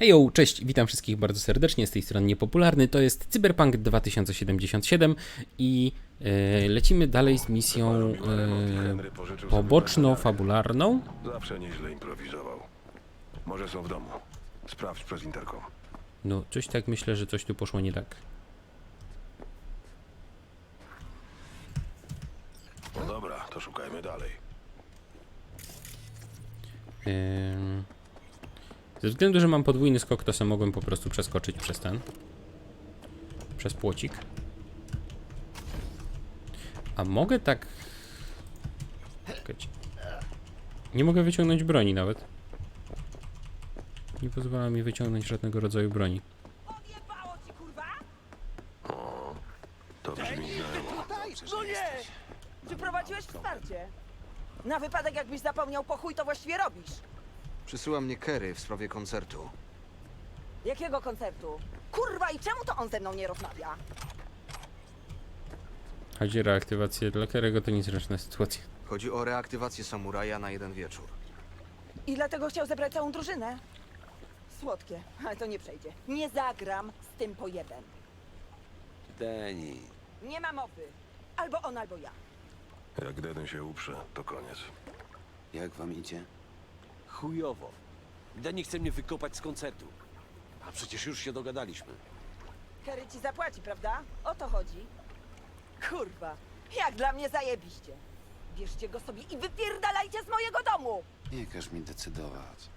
Hejo, cześć, witam wszystkich bardzo serdecznie, z tej strony Niepopularny, to jest Cyberpunk 2077 i e, lecimy dalej z misją e, poboczno-fabularną. Zawsze nieźle improwizował. Może są w domu. Sprawdź przez interkom. No, coś tak myślę, że coś tu poszło nie tak. No dobra, to szukajmy dalej. Ym, Ze względu, że mam podwójny skok, to sobie mogłem po prostu przeskoczyć przez ten. Przez płocik. A mogę tak... Czekajcie. Nie mogę wyciągnąć broni nawet. Nie pozwala mi wyciągnąć żadnego rodzaju broni. Kurwa? To brzmi. No nie! Przyprowadziłeś wsparcie. Na wypadek jakbyś zapomniał po chuj, to właściwie robisz. Przysyła mnie Kerry w sprawie koncertu. Jakiego koncertu? Kurwa, i czemu to on ze mną nie rozmawia? Chodzi o reaktywację dla Kerego, to niezręczna sytuacja. Chodzi o reaktywację samuraja na jeden wieczór. I dlatego chciał zebrać całą drużynę. Słodkie, ale to nie przejdzie. Nie zagram z tym pojebem. Deni, Nie ma mowy. Albo on, albo ja. Jak Deden się uprze, to koniec. jak wam idzie? Chujowo. Deni chce mnie wykopać z koncertu. A przecież już się dogadaliśmy. Kerry ci zapłaci, prawda? O to chodzi. Kurwa, jak dla mnie zajebiście. Bierzcie go sobie i wypierdalajcie z mojego domu! Nie każ mi decydować.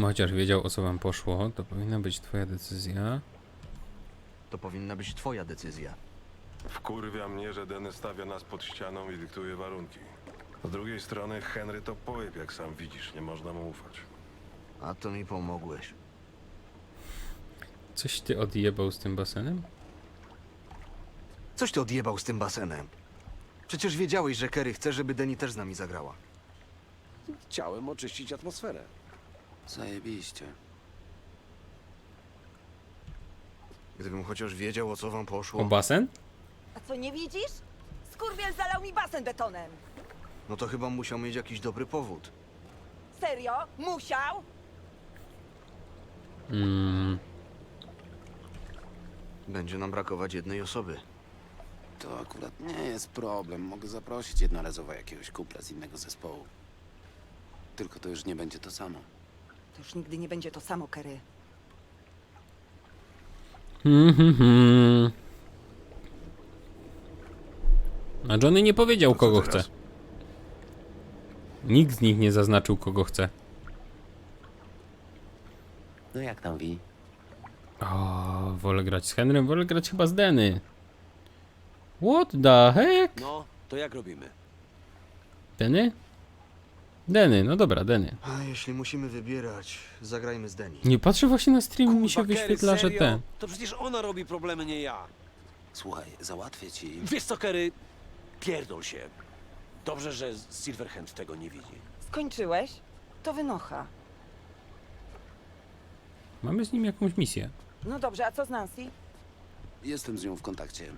Chociaż wiedział o co wam poszło, to powinna być twoja decyzja. To powinna być twoja decyzja. Wkurwia mnie, że Deny stawia nas pod ścianą i dyktuje warunki. Z drugiej strony Henry to pojeb, jak sam widzisz. Nie można mu ufać. A to mi pomogłeś. Coś ty odjebał z tym basenem? Coś ty odjebał z tym basenem. Przecież wiedziałeś, że Kerry chce, żeby Deni też z nami zagrała. Chciałem oczyścić atmosferę. Zajebiście. Gdybym chociaż wiedział, o co wam O poszło, basen? A co, nie widzisz? Skurwiel zalał mi basen betonem. No to chyba musiał mieć jakiś dobry powód. Serio? Musiał? Mm, Będzie nam brakować jednej osoby. To akurat nie jest problem. Mogę zaprosić jednorazowo jakiegoś kupla z innego zespołu. Tylko to już nie będzie to samo. To już nigdy nie będzie to samo, Kerry. A Johnny nie powiedział, kogo teraz? Nikt z nich nie zaznaczył, kogo chce. No jak tam wi? O, wolę grać z Henrym, wolę grać chyba z Denny. What the heck? No, to jak robimy? Denny? Denny, no dobra, Denny. A jeśli musimy wybierać, zagrajmy z Deni. Nie patrzę właśnie na stream, mi się Kurwa, Kerry, wyświetla, że serio? ten. To przecież ona robi problemy, nie ja. Słuchaj, załatwię ci. Wiesz co, Kerry? Pierdol się. Dobrze, że Silverhand tego nie widzi. Skończyłeś? To wynocha. Mamy z nim jakąś misję. No dobrze, a co z Nancy? Jestem z nią w kontakcie.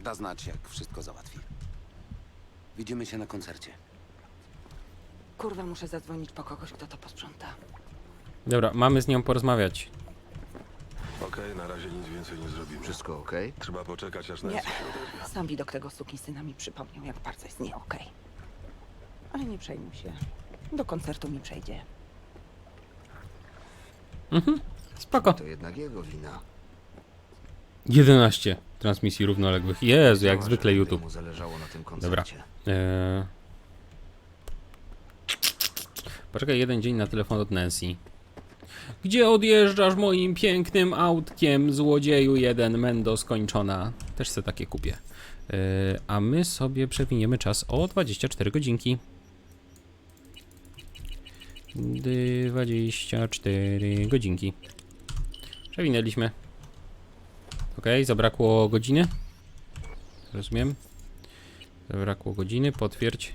Da znać, jak wszystko załatwi. Widzimy się na koncercie. Kurwa, muszę zadzwonić po kogoś, kto to posprząta. Dobra, mamy z nią porozmawiać. Okej, na razie nic więcej nie zrobimy. Wszystko okej? Trzeba poczekać, aż Nie. Nancy się odezwie. Sam widok tego syna mi przypomniał, jak bardzo jest nie okej. Ale nie przejmuj się. Do koncertu mi przejdzie. Spoko. To jednak jego wina. 11 transmisji równoległych. Jezu, jak zwykle YouTube. Mu zależało na tym koncercie. Eee... Poczekaj jeden dzień na telefon od Nancy. Gdzie odjeżdżasz moim pięknym autkiem, złodzieju jeden, Mendo skończona. Też se takie kupię. Eee, a my sobie przewiniemy czas o 24 godzinki. 24 godzinki. Przewinęliśmy. Ok, zabrakło godziny. Rozumiem. Zabrakło godziny, potwierdź.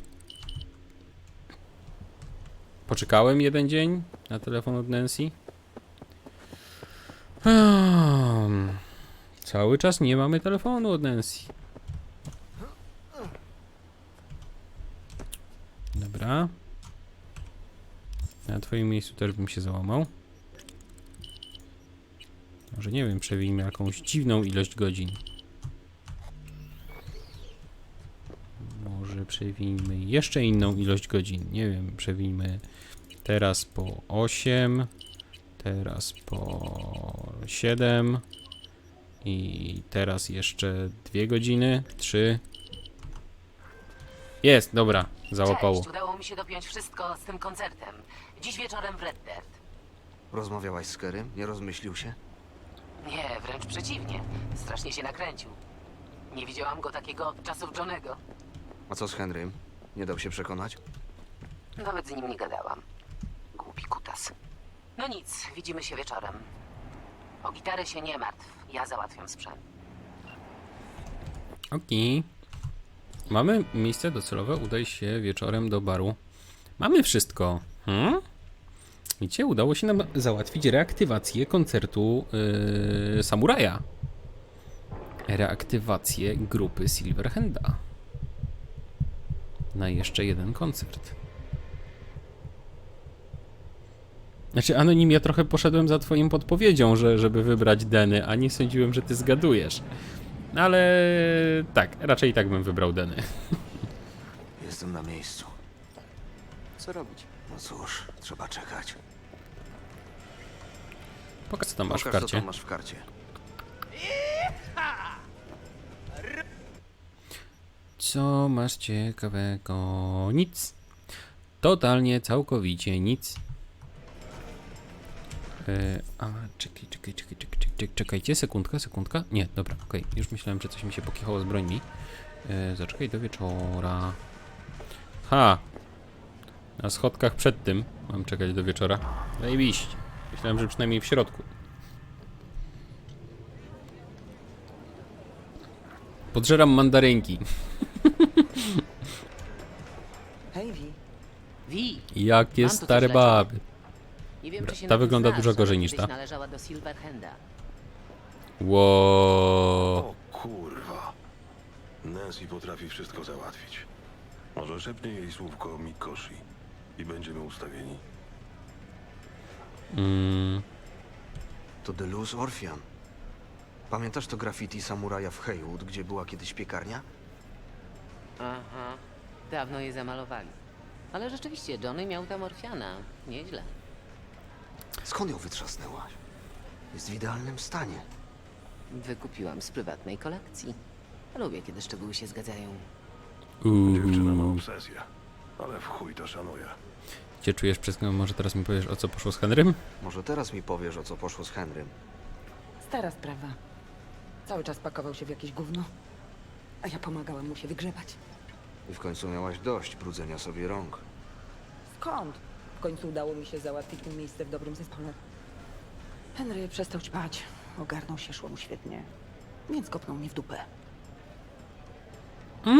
Poczekałem jeden dzień na telefon od Nancy. Hmm. Cały czas nie mamy telefonu od Nancy. Dobra. Na twoim miejscu też bym się załamał. Może nie wiem, przewijmy jakąś dziwną ilość godzin. Może przewijmy jeszcze inną ilość godzin. Nie wiem, przewijmy teraz po 8, teraz po 7 i teraz jeszcze 2 godziny, 3. Jest, dobra, załapało. Cześć, udało mi się dopiąć wszystko z tym koncertem. Dziś wieczorem w Red Dead. Rozmawiałaś z Kerem? Nie rozmyślił się? Nie, wręcz przeciwnie. Strasznie się nakręcił. Nie widziałam go takiego od czasów Johnego. A co z Henrym? Nie dał się przekonać? Nawet z nim nie gadałam. Głupi kutas. No nic, widzimy się wieczorem. O gitarę się nie martw. Ja załatwiam sprzęt. Okej. Mamy miejsce docelowe, udaj się wieczorem do baru. Mamy wszystko. Hmm? Widzicie, udało się nam załatwić reaktywację koncertu yy, Samuraja. Reaktywację grupy Silverhanda. Na jeszcze jeden koncert. Znaczy, Anonim, ja trochę poszedłem za twoją podpowiedzią, że, żeby wybrać Deny, a nie sądziłem, że ty zgadujesz. Ale tak, raczej i tak bym wybrał Deny. Jestem na miejscu. Co robić? No cóż, trzeba czekać. Pokaż co tam masz w Pokaż, co karcie. tam masz w karcie. Co masz ciekawego? Nic. Totalnie, całkowicie nic. E, a, czekaj, czekaj, czekaj, czekaj, czekaj, czekajcie, sekundka, sekundka. Nie, dobra, okej, już myślałem, że coś mi się pokichało z brońmi. E, zaczekaj do wieczora. Ha! Na schodkach przed tym mam czekać do wieczora. Zajebiście. Myślałem, że przynajmniej w środku. Podżeram mandarynki. Hej, Wi. Wi, Jakie stare baby. Nie wiem, Dobra, czy się ta na tym wygląda znasz, dużo ale gorzej niż kiedyś ta. należała do Silverhanda. Wow. O kurwa. Nancy potrafi wszystko załatwić. Może szepnie jej słówko Mikoshi i będziemy ustawieni. Mm, To Deluz Orphan. Pamiętasz to graffiti samuraja w Haywood, gdzie była kiedyś piekarnia? Aha, dawno je zamalowali. Ale rzeczywiście, Johnny miał tam Orfiana. Nieźle. Skąd ją wytrzasnęłaś? Jest w idealnym stanie. Wykupiłam z prywatnej kolekcji. Lubię, kiedy szczegóły się zgadzają. Dziewczyna ma uuu. obsesję, ale w chuj to szanuje. Gdzie czujesz przez Może teraz mi powiesz o co poszło z Henrym? Może teraz mi powiesz, o co poszło z Henrym. Stara sprawa. Cały czas pakował się w jakieś gówno, a ja pomagałem mu się wygrzebać. I w końcu miałaś dość brudzenia sobie rąk. Skąd? W końcu udało mi się załatwić mu miejsce w dobrym zespole. Henry przestał ćpać. Ogarnął się, szło mu świetnie. Więc kopnął mnie w dupę.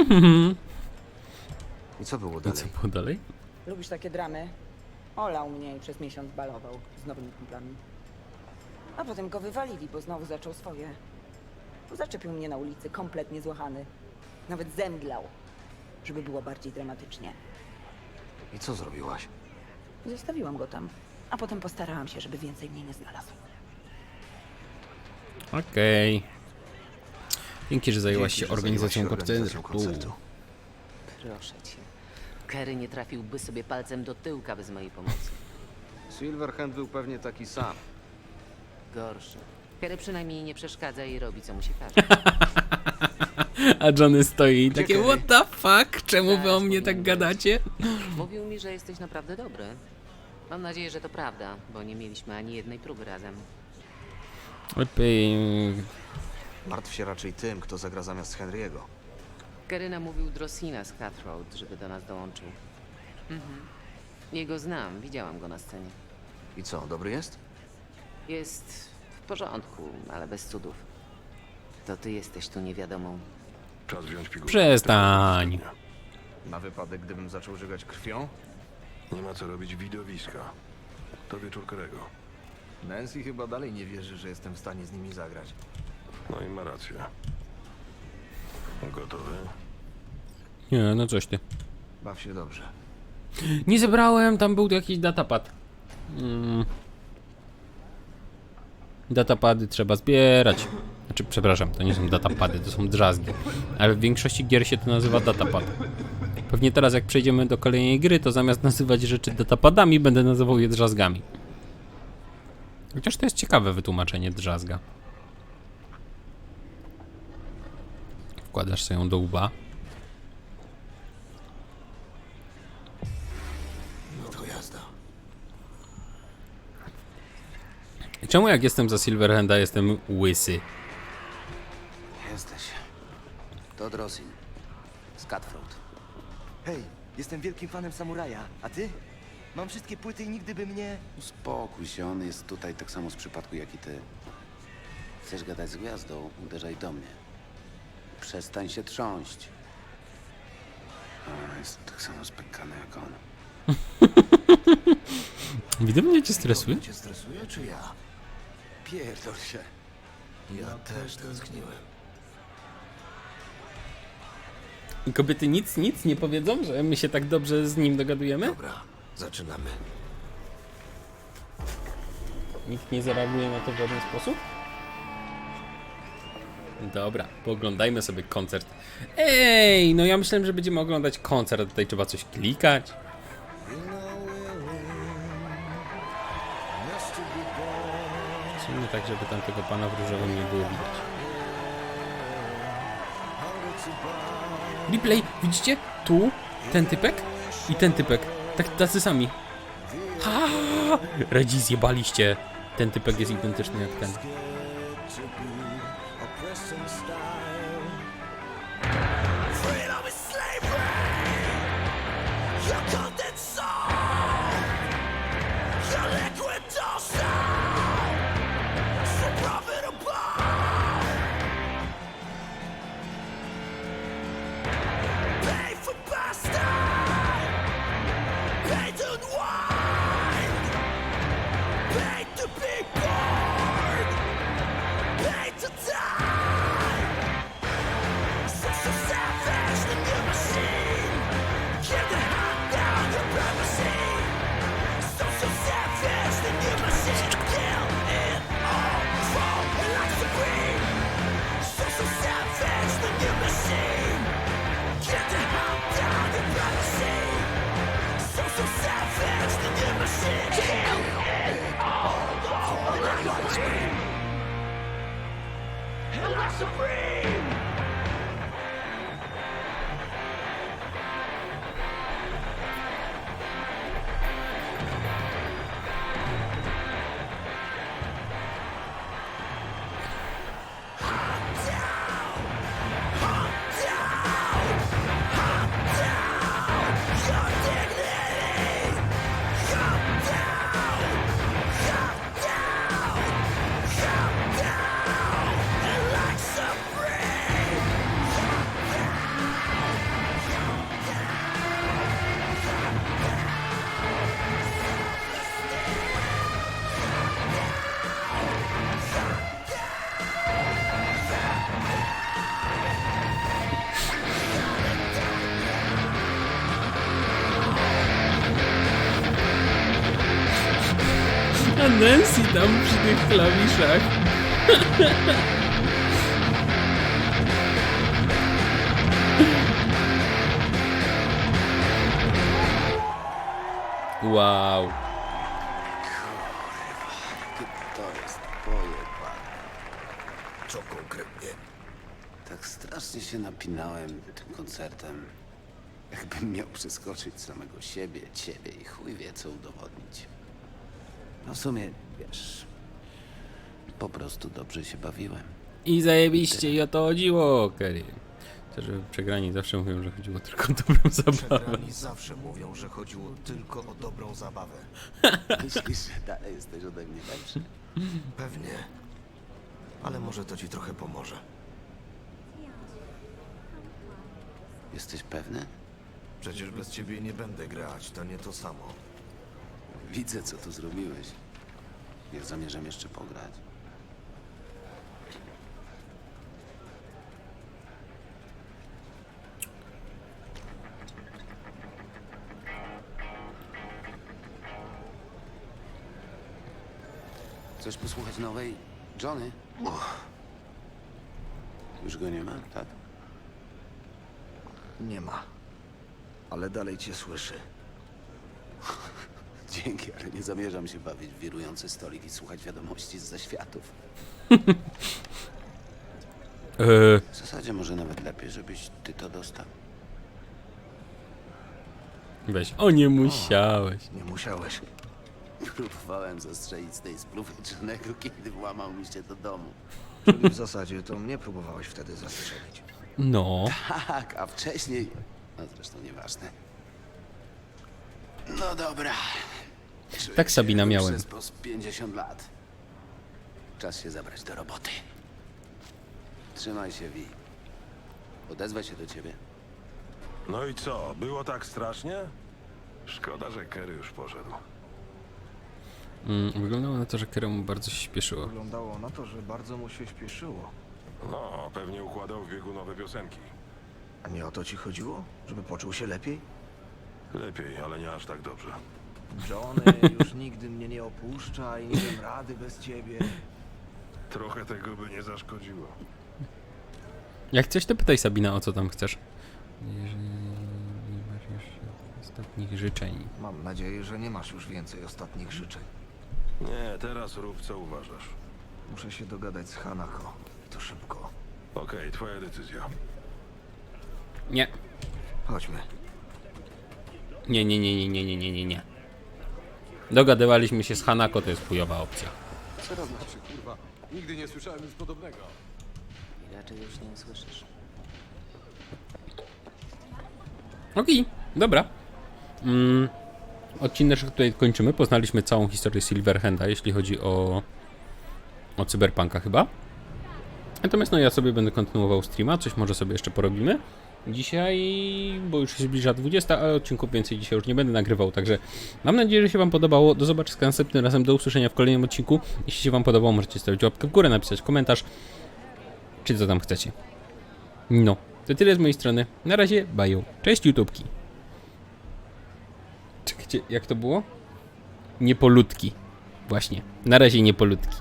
I co było I co dalej? było dalej? Lubisz takie dramy? Olał mnie i przez miesiąc balował z nowymi kumplami. A potem go wywalili, bo znowu zaczął swoje. Zaczepił mnie na ulicy, kompletnie złachany. Nawet zemdlał, żeby było bardziej dramatycznie. I co zrobiłaś? Zostawiłam go tam, a potem postarałam się, żeby więcej mnie nie znalazł. Okej. Dzięki, że zajęłaś Dzięki, się że organizacją zajęłaś się koncertu. organizacją koncertu. Proszę cię. Kerry nie trafiłby sobie palcem do tyłka bez mojej pomocy. Silverhand był pewnie taki sam. Gorszy. Kerry przynajmniej nie przeszkadza i robi, co mu się każe. A Johnny stoi i takie what the fuck? Czemu wy o mnie tak gadacie? Mówił mi, że jesteś naprawdę dobry. Mam nadzieję, że to prawda, bo nie mieliśmy ani jednej próby razem. Lepiej... Martw się raczej tym, kto zagra zamiast Henry'ego. Kerry namówił Drosina z Cutthroat, żeby do nas dołączył. Mhm. Jego znam, widziałam go na scenie. I co, dobry jest? Jest w porządku, ale bez cudów. To ty jesteś tu niewiadomą. Czas wziąć pigułkę. Przestań. Na wypadek, gdybym zaczął żygać krwią? Nie ma co robić widowiska. To wieczór Kerego. Nancy chyba dalej nie wierzy, że jestem w stanie z nimi zagrać. No i ma rację. Gotowy? Nie, no coś ty. Baw się dobrze. Nie zebrałem, tam był jakiś datapad. Mm. Datapady trzeba zbierać. Znaczy, przepraszam, to nie są datapady, to są drzazgi. Ale w większości gier się to nazywa datapad. Pewnie teraz, jak przejdziemy do kolejnej gry, to zamiast nazywać rzeczy datapadami, będę nazywał je drzazgami. Chociaż to jest ciekawe wytłumaczenie drzazga. Wkładasz sobie ją do łba. No to jazda. Czemu jak jestem za Silverhanda jestem łysy? To Drosin. Z Cutthroat. Hej, jestem wielkim fanem samuraja, a ty? Mam wszystkie płyty i nigdy by mnie... Uspokój się, on jest tutaj tak samo z przypadku jak i ty. Chcesz gadać z gwiazdą? Uderzaj do mnie. Przestań się trząść. Jest tak samo spękany jak on. Widzę mnie cię stresuje? Cię stresuje, czy ja? Pierdol się. Ja też tęskniłem. I kobiety nic, nic nie powiedzą, że my się tak dobrze z nim dogadujemy? Dobra, zaczynamy. Nikt nie zareaguje na to w żaden sposób? Dobra, pooglądajmy sobie koncert. Ej, no ja myślałem, że będziemy oglądać koncert, a tutaj trzeba coś klikać. Sumie tak, żeby tam tego pana w różowym nie było widać. Replay, widzicie? Tu, ten typek i ten typek. Tak, tacy sami. Ha! Radzi zjebaliście. Ten typek jest identyczny jak ten. Supreme! A Nancy tam przy tych klawiszach. Wow. To jest pojebane. Co konkretnie? Tak strasznie się napinałem tym koncertem. Jakbym miał przeskoczyć samego siebie, ciebie i chuj wie co udowodnić. No w sumie, wiesz, po prostu dobrze się bawiłem. I zajebiście i o to chodziło, Kerry. To, że przegrani zawsze mówią, że chodziło tylko o dobrą zabawę. Przegrani zawsze mówią, że chodziło tylko o dobrą zabawę. Myślisz, że dalej jesteś ode mnie lepszy? Pewnie. Ale może to ci trochę pomoże. Jesteś pewny? Przecież bez ciebie nie będę grać, to nie to samo. Widzę, co tu zrobiłeś. Ja zamierzam jeszcze pograć. Chcesz posłuchać nowej Johnny? Już go nie ma, tak? Nie ma. Ale dalej cię słyszy. Dzięki, ale nie zamierzam się bawić w wirujący stolik i słuchać wiadomości z zaświatów. Eee, W zasadzie może nawet lepiej, żebyś ty to dostał. weź. O, nie musiałeś. Nie musiałeś. Próbowałem zastrzelić z tej spluwy czynnego, kiedy włamał mi się do domu. Czyli w zasadzie to mnie próbowałeś wtedy zastrzelić. No. Tak, a wcześniej... No zresztą nieważne. No dobra. Tak, Sabina, miałem. Przez pos 50 lat. Czas się zabrać do roboty. Trzymaj się, Vi. Odezwę się do ciebie. No i co, było tak strasznie? Szkoda, że Kerry już poszedł. Mm, wyglądało na to, że Keremu bardzo się śpieszyło. Wyglądało na to, że bardzo mu się śpieszyło. No, pewnie układał w biegu nowe piosenki. A nie o to ci chodziło? Żeby poczuł się lepiej? Lepiej, ale nie aż tak dobrze. Johnny już nigdy mnie nie opuszcza i nie wiem rady bez ciebie. Trochę tego by nie zaszkodziło. Jak coś, to pytaj Sabina, o co tam chcesz. Jeżeli nie masz już ostatnich życzeń. Mam nadzieję, że nie masz już więcej ostatnich życzeń. Nie, teraz rób co uważasz. Muszę się dogadać z Hanako. I to szybko. Okej, twoja decyzja. Nie. Chodźmy. Nie, nie, nie, nie, nie, nie, nie, nie, nie. Dogadywaliśmy się z Hanako, to jest chujowa opcja. Co to znaczy, kurwa? Nigdy nie słyszałem nic podobnego. I raczej już nie usłyszysz. Okej, dobra. Mm, odcinek tutaj kończymy. Poznaliśmy całą historię Silverhanda, jeśli chodzi o, o Cyberpunka chyba. Natomiast no ja sobie będę kontynuował streama, coś może sobie jeszcze porobimy. Dzisiaj, bo już się zbliża 20, ale odcinków więcej dzisiaj już nie będę nagrywał, także mam nadzieję, że się Wam podobało. Do zobaczenia następnym razem, do usłyszenia w kolejnym odcinku. Jeśli się Wam podobało, możecie stawić łapkę w górę, napisać komentarz, czy co tam chcecie. No, to tyle z mojej strony. Na razie, baju. Cześć YouTubki. Czekajcie, jak to było? Niepolutki. Właśnie. Na razie niepolutki.